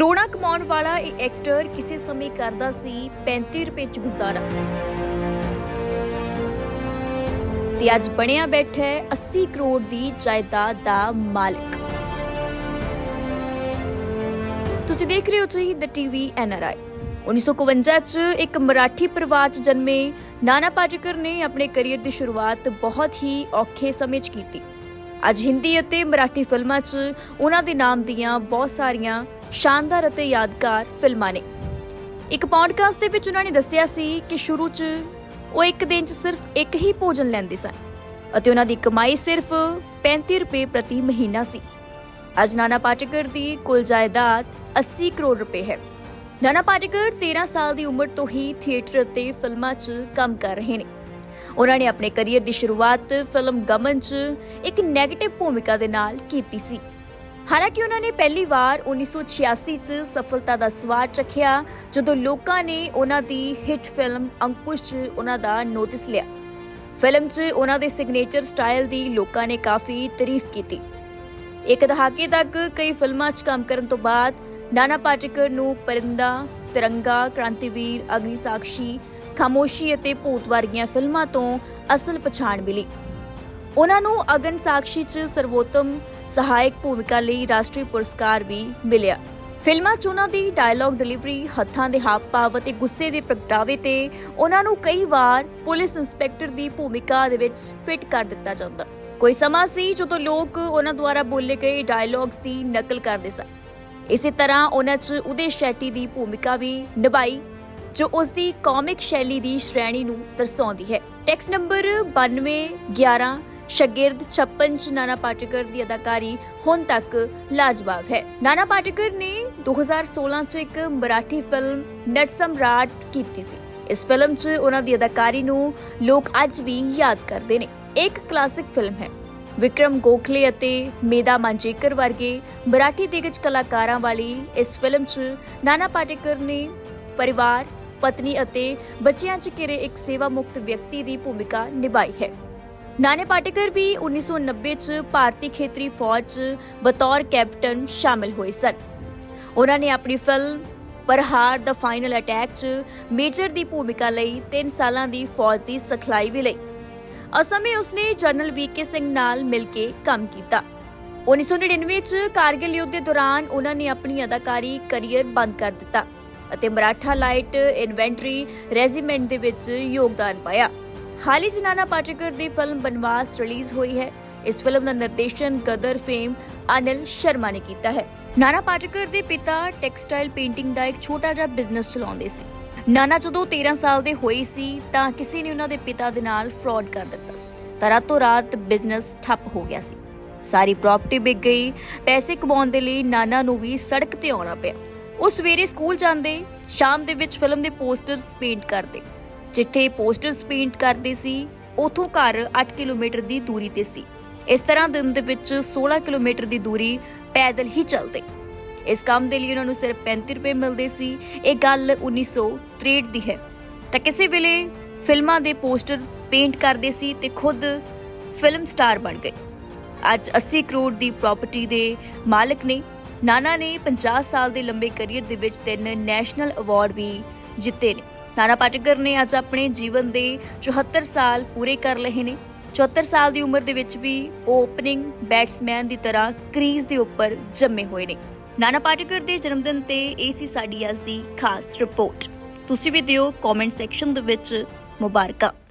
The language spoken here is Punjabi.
ਕਰੋੜਾਂ ਕਮਾਉਣ ਵਾਲਾ ਇਹ ਐਕਟਰ ਕਿਸੇ ਸਮੇਂ ਕਰਦਾ ਸੀ 35 ਰੁਪਏ ਚ ਗੁਜ਼ਾਰਾ। ਤੇ ਅੱਜ ਬਣਿਆ ਬੈਠਾ ਹੈ 80 ਕਰੋੜ ਦੀ ਜਾਇਦਾਦ ਦਾ ਮਾਲਕ। ਤੁਸੀਂ ਦੇਖ ਰਹੇ ਹੋ ਜੀ ਦ ਟੀਵੀ ਐਨਆਰਆਈ 1951 ਚ ਇੱਕ ਮਰਾਠੀ ਪਰਿਵਾਰ ਚ ਜਨਮੇ ਨਾਨਾ ਪਾਟੇਕਰ ਨੇ ਆਪਣੇ ਕੈਰੀਅਰ ਦੀ ਸ਼ੁਰੂਆਤ ਬਹੁਤ ਹੀ ਔਖੇ ਸਮੇਂ 'ਚ ਕੀਤੀ। ਅੱਜ ਹਿੰਦੀ ਅਤੇ ਮਰਾਠੀ ਫਿਲਮਾਂ 'ਚ ਉਹਨਾਂ ਦੇ ਨਾਮ ਦੀਆਂ ਬਹੁਤ ਸਾਰੀਆਂ ਸ਼ਾਨਦਾਰ ਅਤੇ ਯਾਦਗਾਰ ਫਿਲਮਾਂ ਨੇ। ਇੱਕ ਪੌਡਕਾਸਟ ਦੇ ਵਿੱਚ ਉਹਨਾਂ ਨੇ ਦੱਸਿਆ ਸੀ ਕਿ ਸ਼ੁਰੂ 'ਚ ਉਹ ਇੱਕ ਦਿਨ 'ਚ ਸਿਰਫ ਇੱਕ ਹੀ ਭੋਜਨ ਲੈਂਦੇ ਸਨ ਅਤੇ ਉਹਨਾਂ ਦੀ ਕਮਾਈ ਸਿਰਫ 35 ਰੁਪਏ ਪ੍ਰਤੀ ਮਹੀਨਾ ਸੀ। ਅੱਜ ਨਾਨਾ ਪਾਟੇਕਰ ਦੀ ਕੁੱਲ ਜਾਇਦਾਦ 80 ਕਰੋੜ ਰੁਪਏ ਹੈ। ਨਾਨਾ ਪਾਟੇਕਰ 13 ਸਾਲ ਦੀ ਉਮਰ ਤੋਂ ਹੀ ਥੀਏਟਰ ਅਤੇ ਫਿਲਮਾਂ 'ਚ ਕੰਮ ਕਰ ਰਹੇ ਨੇ। ਉਹਨਾਂ ਨੇ ਆਪਣੇ ਕੈਰੀਅਰ ਦੀ ਸ਼ੁਰੂਆਤ ਫਿਲਮ ਗਮਨ 'ਚ ਇੱਕ ਨੈਗੇਟਿਵ ਭੂਮਿਕਾ ਦੇ ਨਾਲ ਕੀਤੀ ਸੀ। ਹਾਲਾਂਕਿ ਉਹਨਾਂ ਨੇ ਪਹਿਲੀ ਵਾਰ 1986 'ਚ ਸਫਲਤਾ ਦਾ ਸਵਾਦ ਚਖਿਆ ਜਦੋਂ ਲੋਕਾਂ ਨੇ ਉਹਨਾਂ ਦੀ ਹਿੱਟ ਫਿਲਮ ਅੰਕੁਸ਼ 'ਚ ਉਹਨਾਂ ਦਾ ਨੋਟਿਸ ਲਿਆ। ਫਿਲਮ 'ਚ ਉਹਨਾਂ ਦੇ ਸਿਗਨੇਚਰ ਸਟਾਈਲ ਦੀ ਲੋਕਾਂ ਨੇ ਕਾਫੀ ਤਾਰੀਫ ਕੀਤੀ। ਇੱਕ ਦਹਾਕੇ ਤੱਕ ਕਈ ਫਿਲਮਾਂ 'ਚ ਕੰਮ ਕਰਨ ਤੋਂ ਬਾਅਦ ਨਾਨਾ ਪਾਟੇਕਰ ਨੂੰ ਪਰਿੰਦਾ, ਤਿਰੰਗਾ, ਕ੍ਰਾਂਤੀਵੀਰ ਅਗਨੀ ਸਾਖੀ ਖਾਮੋਸ਼ੀ ਅਤੇ ਭੂਤ ਵਰਗੀਆਂ ਫਿਲਮਾਂ ਤੋਂ ਅਸਲ ਪਛਾਣ ਮਿਲੀ। ਉਹਨਾਂ ਨੂੰ ਅਗਨ ਸਾਖੀ 'ਚ ਸਰਵੋਤਮ ਸਹਾਇਕ ਭੂਮਿਕਾ ਲਈ ਰਾਸ਼ਟਰੀ ਪੁਰਸਕਾਰ ਵੀ ਮਿਲਿਆ। ਫਿਲਮਾਂ 'ਚ ਉਹਨਾਂ ਦੀ ਡਾਇਲੌਗ ਡਿਲੀਵਰੀ ਹੱਥਾਂ ਦੇ ਹਾਵ ਭਾਵ ਅਤੇ ਗੁੱਸੇ ਦੇ ਪ੍ਰਗਟਾਵੇ ਤੇ ਉਹਨਾਂ ਨੂੰ ਕਈ ਵਾਰ ਪੁਲਿਸ ਇੰਸਪੈਕਟਰ ਦੀ ਭੂਮਿਕਾ ਦੇ ਵਿੱਚ ਫਿੱਟ ਕਰ ਦਿੱਤਾ ਜਾਂਦਾ। ਕੋਈ ਸਮਾਂ ਸੀ ਜਦੋਂ ਲੋਕ ਉਹਨਾਂ ਦੁਆਰਾ ਬੋਲੇ ਗਏ ਡਾਇਲੌਗਸ ਦੀ ਨਕਲ ਕਰਦੇ ਸਨ। ਇਸੇ ਤਰ੍ਹਾਂ ਉਹਨਾਂ 'ਚ ਉਦੇ ਸ਼ੈਟੀ ਦੀ ਭੂਮਿਕਾ ਵੀ ਨਿਭਾਈ, ਜੋ ਉਸ ਦੀ ਕਾਮਿਕ ਸ਼ੈਲੀ ਦੀ ਸ਼੍ਰੇਣੀ ਨੂੰ ਦਰਸਾਉਂਦੀ ਹੈ। ਟੈਕਸ ਨੰਬਰ 9211 ਸ਼ਗਿਰਦ 56 ਚ ਨਾਨਾ ਪਾਟੇਕਰ ਦੀ ਅਦਾਕਾਰੀ ਹੁਣ ਤੱਕ ਲਾਜਵਾਬ ਹੈ। ਨਾਨਾ ਪਾਟੇਕਰ ਨੇ 2016 ਚ ਇੱਕ ਮਰਾਠੀ ਫਿਲਮ ਨਟ ਸਮਰਾਟ ਕੀਤੀ ਸੀ। ਇਸ ਫਿਲਮ 'ਚ ਉਹਨਾਂ ਦੀ ਅਦਾਕਾਰੀ ਨੂੰ ਲੋਕ ਅੱਜ ਵੀ ਯਾਦ ਕਰਦੇ ਨੇ। ਇੱਕ ਕਲਾਸਿਕ ਫਿਲਮ ਹੈ। ਵਿਕਰਮ ਗੋਖਲੇ ਅਤੇ ਮੇਦਾ ਮਾਂਜੇਕਰ ਵਰਗੇ ਮਰਾਠੀ ਦਿਗਜ ਕਲਾਕਾਰਾਂ ਵਾਲੀ ਇਸ ਫਿਲਮ 'ਚ ਨਾਨਾ ਪਾਟੇਕਰ ਨੇ ਪਰਿਵਾਰ, ਪਤਨੀ ਅਤੇ ਬੱਚਿਆਂ 'ਚ ਘਿਰੇ ਇੱਕ ਸੇਵਾ ਮੁਕਤ ਵਿਅਕਤੀ ਦੀ ਭੂਮਿਕਾ ਨਿਭਾਈ ਹੈ। ਨਾਨੇ ਪਾਟੇਕਰ ਵੀ 1990 ਚ ਭਾਰਤੀ ਖੇਤਰੀ ਫੌਜ 'ਚ ਬਤੌਰ ਕੈਪਟਨ ਸ਼ਾਮਿਲ ਹੋਏ ਸਨ ਉਹਨਾਂ ਨੇ ਆਪਣੀ ਫਿਲਮ ਪਰਹਾਰ ਦਾ ਫਾਈਨਲ ਅਟੈਕ 'ਚ ਮੇਜਰ ਦੀ ਭੂਮਿਕਾ ਲਈ 3 ਸਾਲਾਂ ਦੀ ਫੌਜ ਦੀ ਸਿਖਲਾਈ ਵੀ ਲਈ ਅਸਮੇ ਉਸਨੇ ਜਨਰਲ ਵੀਕੇ ਸਿੰਘ ਨਾਲ ਮਿਲ ਕੇ ਕੰਮ ਕੀਤਾ 1999 ਚ ਕਾਰਗਿਲ ਯੁੱਧ ਦੇ ਦੌਰਾਨ ਉਹਨਾਂ ਨੇ ਆਪਣੀ ਅਦਾਕਾਰੀ ਕੈਰੀਅਰ ਬੰਦ ਕਰ ਦਿੱਤਾ ਅਤੇ ਮਰਾਠਾ ਲਾਈਟ ਇਨਵੈਂਟਰੀ ਰੈਜੀਮੈਂਟ ਦੇ ਵਿੱਚ ਯੋਗਦਾਨ ਪਾਇਆ ਹਾਲ ਹੀ ਪਾਟੇਕਰ ਦੀ ਫਿਲਮ ਬਨਵਾਸ ਰਿਲੀਜ਼ ਹੋਈ ਹੈ। ਇਸ ਫਿਲਮ ਦਾ ਨਿਰਦੇਸ਼ਨ ਗਦਰ ਫੇਮ ਅਨਿਲ ਸ਼ਰਮਾ ਨੇ ਕੀਤਾ ਹੈ। ਨਾਨਾ ਪਾਟੇਕਰ ਦੇ ਪਿਤਾ ਟੈਕਸਟਾਈਲ ਪੇਂਟਿੰਗ ਦਾ ਇੱਕ ਛੋਟਾ ਜਿਹਾ ਬਿਜ਼ਨਸ ਚਲਾਉਂਦੇ ਸੀ। ਨਾਨਾ ਜਦੋਂ 13 ਸਾਲ ਦੇ ਹੋਏ ਸੀ ਤਾਂ ਕਿਸੇ ਨੇ ਉਹਨਾਂ ਦੇ ਪਿਤਾ ਦੇ ਨਾਲ ਫਰਾਡ ਕਰ ਦਿੱਤਾ ਸੀ। ਤਾਂ ਰਾਤੋਂ ਰਾਤ ਬਿਜ਼ਨਸ ਠੱਪ ਹੋ ਗਿਆ ਸੀ। ਸਾਰੀ ਪ੍ਰਾਪਰਟੀ ਵਿਕ ਗਈ। ਪੈਸੇ ਕਮਾਉਣ ਦੇ ਲਈ ਨਾਨਾ ਨੂੰ ਵੀ ਸੜਕ ਤੇ ਆਉਣਾ ਪਿਆ। ਉਹ ਸਵੇਰੇ ਸਕੂਲ ਜਾਂਦੇ, ਸ਼ਾਮ ਦੇ ਵਿੱਚ ਫਿਲਮ ਦੇ ਪੋਸਟਰਸ ਪੇਂਟ ਕਰਦੇ। ਜਿੱਥੇ ਪੋਸਟਰਸ ਪੇਂਟ ਕਰਦੇ ਸੀ, ਉਥੋਂ ਘਰ 8 ਕਿਲੋਮੀਟਰ ਦੀ ਦੂਰੀ ਤੇ ਸੀ। ਇਸ ਤਰ੍ਹਾਂ ਦਿਨ ਦੇ ਵਿੱਚ 16 ਕਿਲੋਮੀਟਰ ਦੀ ਦੂਰੀ ਪੈਦਲ ਹੀ ਚੱਲਦੇ। ਇਸ ਕੰਮ ਦੇ ਲਈ ਉਹਨਾਂ ਨੂੰ ਸਿਰਫ 35 ਰੁਪਏ ਮਿਲਦੇ ਸੀ। ਇਹ ਗੱਲ 1963 ਦੀ ਹੈ। ਤਾਂ ਕਿਸੇ ਵੇਲੇ ਫਿਲਮਾਂ ਦੇ ਪੋਸਟਰ ਪੇਂਟ ਕਰਦੇ ਸੀ ਤੇ ਖੁਦ ਫਿਲਮ ਸਟਾਰ ਬਣ ਗਏ। ਅੱਜ 80 ਕਰੋੜ ਦੀ ਪ੍ਰਾਪਰਟੀ ਦੇ ਮਾਲਕ ਨੇ, ਨਾਨਾ ਨੇ 50 ਸਾਲ ਦੇ ਲੰਬੇ ਕੈਰੀਅਰ ਦੇ ਵਿੱਚ ਤਿੰਨ ਨੈਸ਼ਨਲ ਅਵਾਰਡ ਵੀ ਜਿੱਤੇ ਨੇ। ਨਾਨਾ ਪਾਟੇਕਰ ਨੇ ਅੱਜ ਆਪਣੇ ਜੀਵਨ ਦੇ 74 ਸਾਲ ਪੂਰੇ ਕਰ ਲਏ ਨੇ। 74 ਸਾਲ ਦੀ ਉਮਰ ਦੇ ਵਿੱਚ ਵੀ ਉਹ ਓਪਨਿੰਗ ਬੈਟਸਮੈਨ ਦੀ ਤਰ੍ਹਾਂ ਕ੍ਰੀਜ਼ ਦੇ ਉੱਪਰ ਜੰਮੇ ਹੋਏ ਨੇ। ਨਾਨਾ ਪਾਟੇਕਰ ਦੇ ਜਨਮ ਦਿਨ ਤੇ ਇਹ ਸੀ ਸਾਡੀ ਅੱਜ ਦੀ ਖਾਸ ਰਿਪੋਰਟ ਤੁਸੀਂ ਵੀ ਦਿਓ ਕਮੈਂਟ ਸੈਕਸ਼ਨ ਦੇ ਵਿੱਚ ਮੁਬਾਰਕਾਂ।